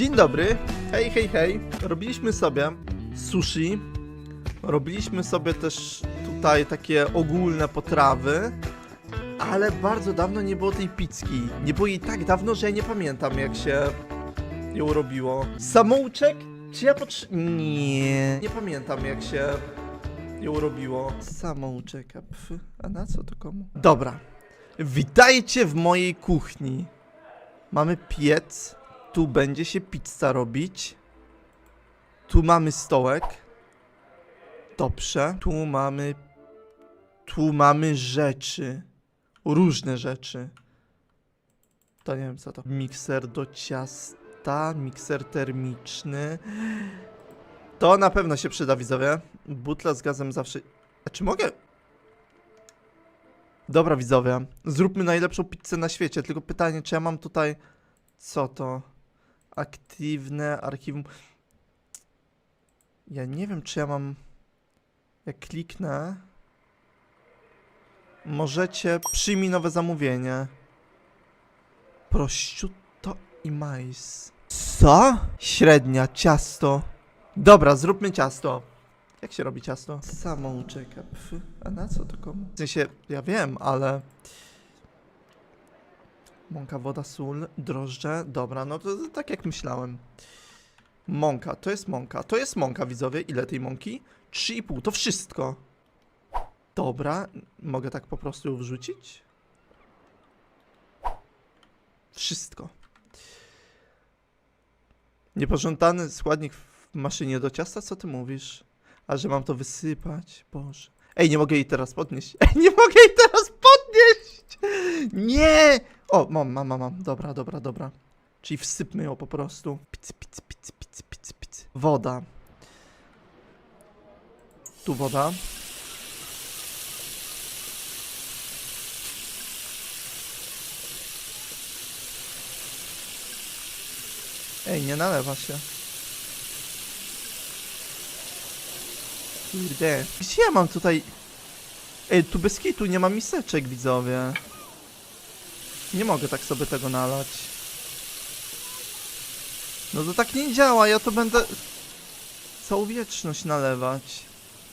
Dzień dobry, hej, hej, hej. Robiliśmy sobie sushi. Robiliśmy sobie też tutaj takie ogólne potrawy. Ale bardzo dawno nie było tej pizzki. Nie było jej tak dawno, że ja nie pamiętam jak się ją robiło. Samouczek? Czy ja potrz... Nie. Nie pamiętam jak się ją robiło. Samouczek, a pf, a na co to komu? Dobra. Witajcie w mojej kuchni. Mamy piec. Tu będzie się pizza robić. Tu mamy stołek. Dobrze. Tu mamy. Tu mamy rzeczy. Różne rzeczy. To nie wiem co to. Mikser do ciasta, mikser termiczny. To na pewno się przyda, widzowie. Butla z gazem zawsze. A czy mogę? Dobra, widzowie. Zróbmy najlepszą pizzę na świecie. Tylko pytanie, czy ja mam tutaj. Co to? Aktywne archiwum. Ja nie wiem, czy ja mam. Jak kliknę. Możecie. Przyjmij nowe zamówienie. Prosciutto i majs. Co? Średnia, ciasto. Dobra, zróbmy ciasto. Jak się robi ciasto? Samouczek. A na co to komu? W sensie, ja wiem, ale... Mąka, woda, sól, drożdże. Dobra, no to tak jak myślałem. Mąka, to jest mąka. To jest mąka, widzowie. Ile tej mąki? 3,5, to wszystko. Dobra, mogę tak po prostu ją wrzucić? Wszystko. Niepożądany składnik w maszynie do ciasta? Co ty mówisz? A że mam to wysypać? Boże. Ej, nie mogę jej teraz podnieść. Ej, nie mogę jej teraz! Nie! O, mam, mam, mam, mam. Dobra, dobra, dobra. Czyli wsypmy ją po prostu. Pic, pic, pic, pic, pic, pic. Woda. Tu woda. Ej, nie nalewa się. Kurde. Gdzie ja mam tutaj... Ej, tu bez kitu nie ma miseczek, widzowie. Nie mogę tak sobie tego nalać. No to tak nie działa, ja to będę... Całą wieczność nalewać.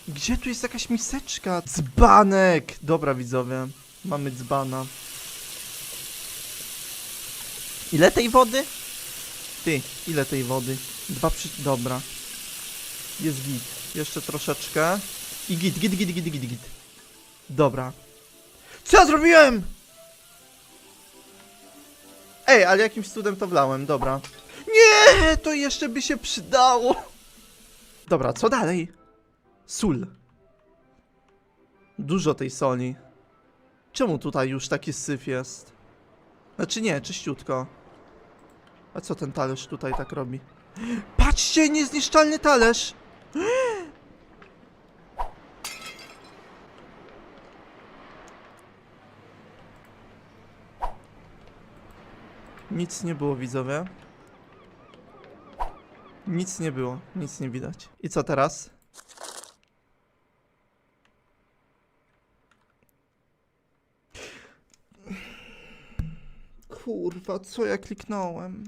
Gdzie tu jest jakaś miseczka? Dzbanek! Dobra, widzowie. Mamy dzbana. Ile tej wody? Ty, ile tej wody? Dwa przy... Dobra. Jest git. Jeszcze troszeczkę. I git, git, git, git, git, git. Dobra. Co ja zrobiłem? Ej, ale jakimś cudem to wlałem, dobra. Nie, to jeszcze by się przydało. Dobra, co dalej? Sól. Dużo tej soli. Czemu tutaj już taki syf jest? Znaczy nie, czyściutko. A co ten talerz tutaj tak robi? Patrzcie, niezniszczalny talerz! Nic nie było, widzowie. Nic nie było, nic nie widać. I co teraz? Kurwa, co ja kliknąłem?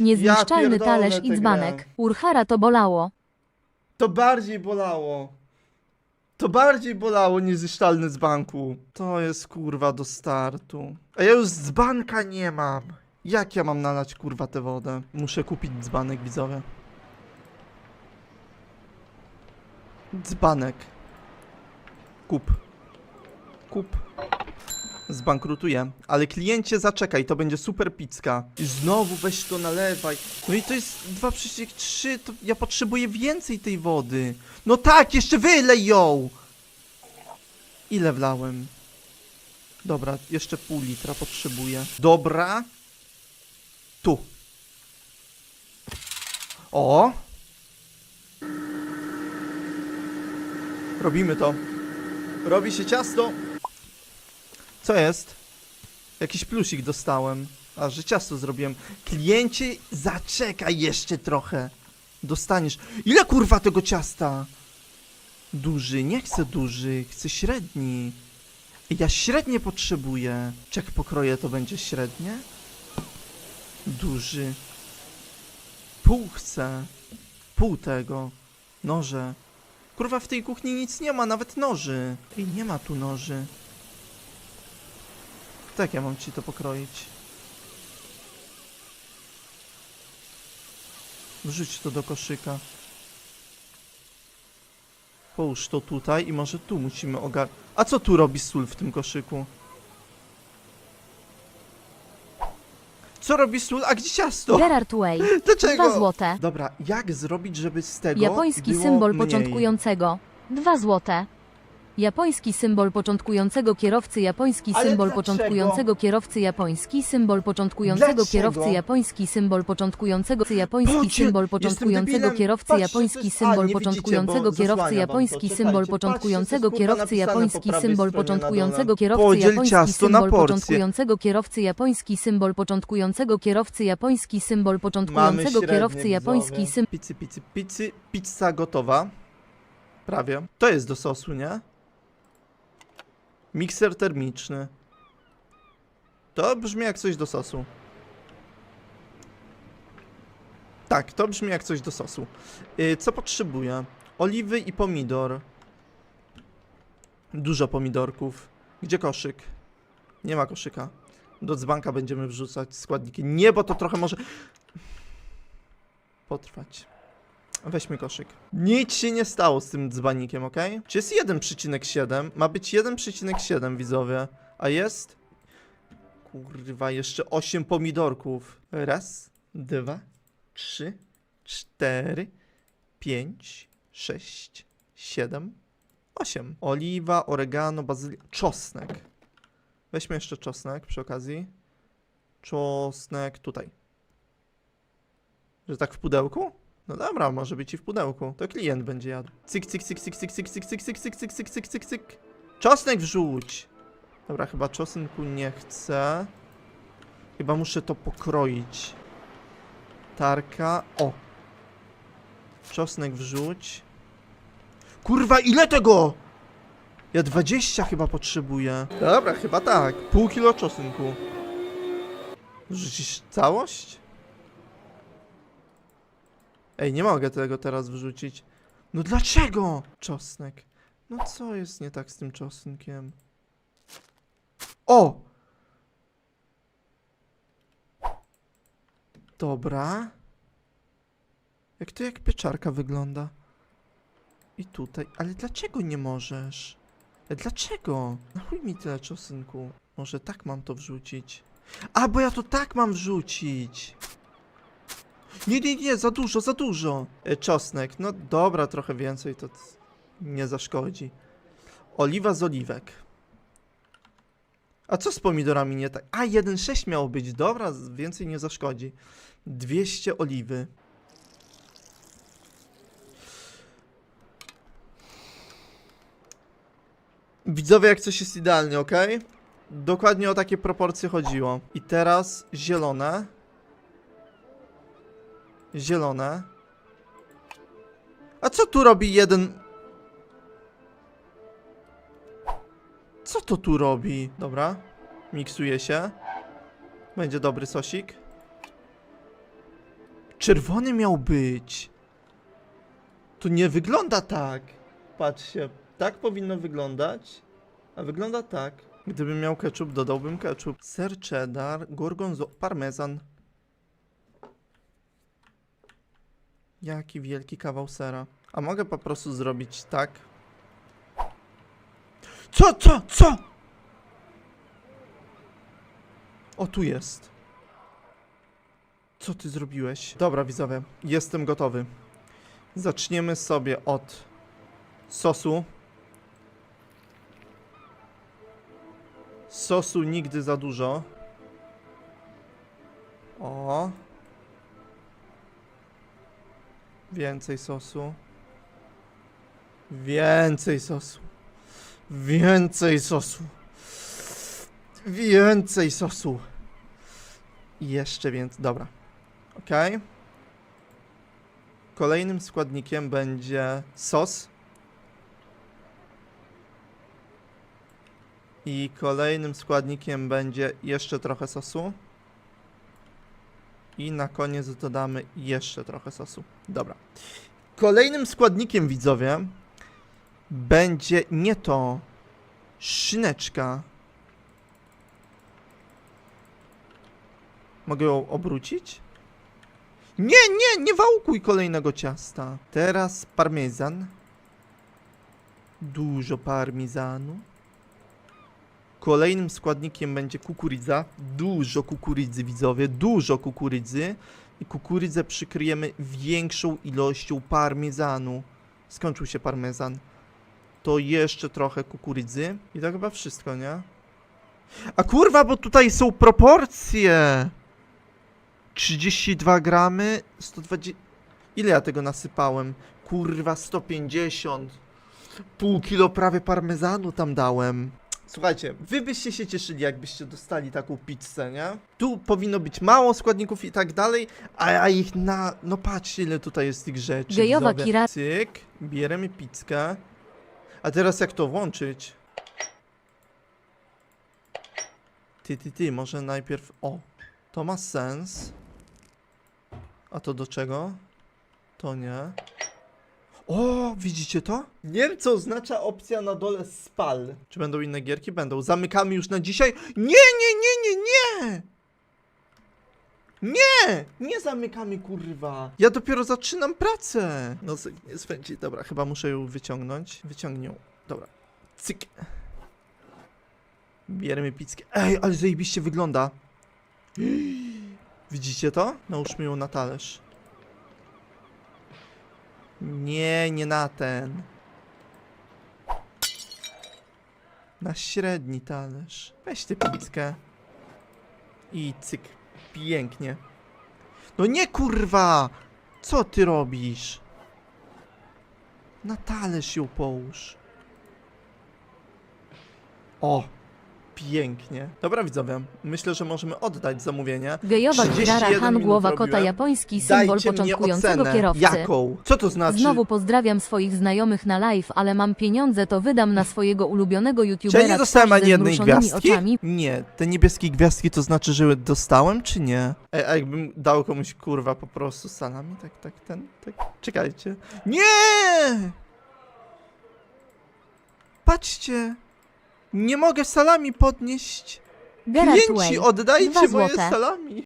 Niezniszczalny pierdolę talerz tę i dzbanek. Urhara to bolało. To bardziej bolało. To bardziej bolało niezniszczalny z banku. To jest kurwa do startu. A ja już z banka nie mam. Jak ja mam nalać kurwa tę wodę? Muszę kupić dzbanek widzowie. Dzbanek. Kup. Kup. Zbankrutuję. Ale kliencie zaczekaj, to będzie super pizka. I znowu weź to nalewaj. No i to jest 2,3, to ja potrzebuję więcej tej wody. No tak, jeszcze wylej ją! Ile wlałem? Dobra, jeszcze pół litra potrzebuję. Dobra. Tu. O! Robimy to. Robi się ciasto. Co jest? Jakiś plusik dostałem. A, że ciasto zrobiłem. Kliencie, zaczekaj jeszcze trochę. Dostaniesz. Ile kurwa tego ciasta? Duży, nie chcę duży, chcę średni. Ja średnie potrzebuję. Czek pokroję, to będzie średnie? duży. Pół chcę. Pół tego. Noże. Kurwa, w tej kuchni nic nie ma, nawet noży. Ej, nie ma tu noży. Tak, ja mam ci to pokroić. Wrzuć to do koszyka. Połóż to tutaj i może tu musimy ogarnąć. A co tu robi sól w tym koszyku? Co robi sól? A gdzie ciasto? Gerard Way. Dlaczego? Dwa złote. Dobra, jak zrobić, żeby z tego Japoński było symbol mniej? początkującego. Dwa złote. Japoński symbol początkującego kierowcy Japoński Ale symbol dlaczego? początkującego kierowcy Japoński symbol początkującego Dlaczego? kierowcy Japoński symbol początkującego japoński Patrzcie, symbol jestem początkującego debilem. kierowcy Patrzcie, japoński to jest- a, symbol nie widzicie, początkującego bo kierowcy zasłania wam to. japoński Czekajcie, symbol patrzcie, początkującego to jest, kurwa, kierowcy napisane po japoński prawej symbol stronie na dole. początkującego kierowcy Podziel japoński ciasto na symbol porcje. początkującego kierowcy japoński symbol początkującego kierowcy japoński symbol początkującego średnie, kierowcy japoński widzowie. symbol Pizzy, pizzy, pizzy, pizza gotowa. Prawie. To jest do sosu, nie? Mikser termiczny. To brzmi jak coś do sosu. Tak, to brzmi jak coś do sosu. Yy, co potrzebuję? Oliwy i pomidor. Dużo pomidorków. Gdzie koszyk? Nie ma koszyka. Do dzbanka będziemy wrzucać składniki. Nie, bo to trochę może potrwać. Weźmy koszyk. Nic się nie stało z tym dzbanikiem, ok? Czy jest 1,7? Ma być 1,7 widzowie. A jest? Kurwa, jeszcze 8 pomidorków. Raz, dwa, trzy, cztery, pięć, sześć, siedem, osiem. Oliwa, oregano, bazylika, czosnek. Weźmy jeszcze czosnek przy okazji. Czosnek tutaj. Że tak w pudełku? No dobra, może być i w pudełku. To klient będzie jadł. Cyk, cyk, cyk, cyk, cyk, cyk, cyk, cyk, cyk, cyk, cyk, cyk, cyk, cyk, cyk. Czosnek wrzuć! Dobra, chyba czosnku nie chcę. Chyba muszę to pokroić. Tarka. O! Czosnek wrzuć. Kurwa, ile tego? Ja 20 chyba potrzebuję. Dobra, chyba tak. Pół kilo czosnku. Wrzucisz całość? Ej, nie mogę tego teraz wrzucić. No dlaczego? Czosnek. No co jest nie tak z tym czosnkiem? O! Dobra. Jak to jak pieczarka wygląda? I tutaj. Ale dlaczego nie możesz? E, Dlaczego? Na chuj mi tyle czosnku. Może tak mam to wrzucić. A, bo ja to tak mam wrzucić. Nie, nie, nie, za dużo, za dużo. E, czosnek, no dobra, trochę więcej to nie zaszkodzi. Oliwa z oliwek. A co z pomidorami nie tak? A, 1,6 miało być, dobra, więcej nie zaszkodzi. 200 oliwy. Widzowie, jak coś jest idealnie, ok? Dokładnie o takie proporcje chodziło. I teraz zielone. Zielone. A co tu robi jeden... Co to tu robi? Dobra. Miksuje się. Będzie dobry sosik. Czerwony miał być. To nie wygląda tak. Patrzcie. Tak powinno wyglądać. A wygląda tak. Gdybym miał ketchup, dodałbym ketchup. Ser cheddar, gorgonzo, parmezan. Jaki wielki kawał sera. A mogę po prostu zrobić tak? Co, co, co? O, tu jest. Co ty zrobiłeś? Dobra, widzowie, jestem gotowy. Zaczniemy sobie od sosu. Sosu nigdy za dużo. O. Więcej sosu. Więcej sosu. Więcej sosu. Więcej sosu. I jeszcze więcej. Dobra. Ok. Kolejnym składnikiem będzie sos. I kolejnym składnikiem będzie jeszcze trochę sosu. I na koniec dodamy jeszcze trochę sosu. Dobra. Kolejnym składnikiem, widzowie, będzie nie to szyneczka. Mogę ją obrócić? Nie, nie, nie wałkuj kolejnego ciasta. Teraz parmezan. Dużo parmezanu. Kolejnym składnikiem będzie kukurydza. Dużo kukurydzy, widzowie, dużo kukurydzy. I kukurydzę przykryjemy większą ilością parmezanu. Skończył się parmezan. To jeszcze trochę kukurydzy. I to chyba wszystko, nie? A kurwa, bo tutaj są proporcje! 32 gramy, 120... Ile ja tego nasypałem? Kurwa, 150. Pół kilo prawie parmezanu tam dałem. Słuchajcie, wy byście się cieszyli, jakbyście dostali taką pizzę, nie? Tu powinno być mało składników i tak dalej, a, a ich na... No patrzcie, ile tutaj jest tych rzeczy. Gejowa widzowie. Kira- Cyk, bierzemy pizzkę. A teraz jak to włączyć? Ty, ty, ty, może najpierw... O, to ma sens. A to do czego? To nie. O, widzicie to? Nie wiem, co oznacza opcja na dole spal. Czy będą inne gierki? Będą. Zamykamy już na dzisiaj. Nie, nie, nie, nie, nie! Nie! Nie zamykamy, kurwa. Ja dopiero zaczynam pracę. No, nie swędzi. Dobra, chyba muszę ją wyciągnąć. Wyciągnę ją. Dobra. Cyk. Bierzemy pizzkę. Ej, ale zajebiście wygląda. Widzicie to? Nałóżmy ją na talerz. Nie, nie na ten. Na średni talerz. Weź tę pizzkę. I cyk. Pięknie. No nie kurwa! Co ty robisz? Na talerz ją połóż. O! Pięknie. Dobra widzowie, myślę, że możemy oddać zamówienie. Gejowa 31 Kirara Han minut głowa robiłem. kota japoński symbol Dajcie mnie początkującego ocenę. kierowcy. Jaką? Co to znaczy? Znowu pozdrawiam swoich znajomych na live, ale mam pieniądze, to wydam na swojego ulubionego Czy youtubera ja nie dostałem ani ze jednej zmruszonymi gwiazdki? oczami. Nie, te niebieskie gwiazdki to znaczy, że dostałem, czy nie? Ej, a jakbym dał komuś kurwa po prostu salami, tak, tak, ten, tak. Czekajcie. Nie! Patrzcie! Nie mogę salami podnieść. Geralt Klienci, oddajcie Dwa moje złote. salami.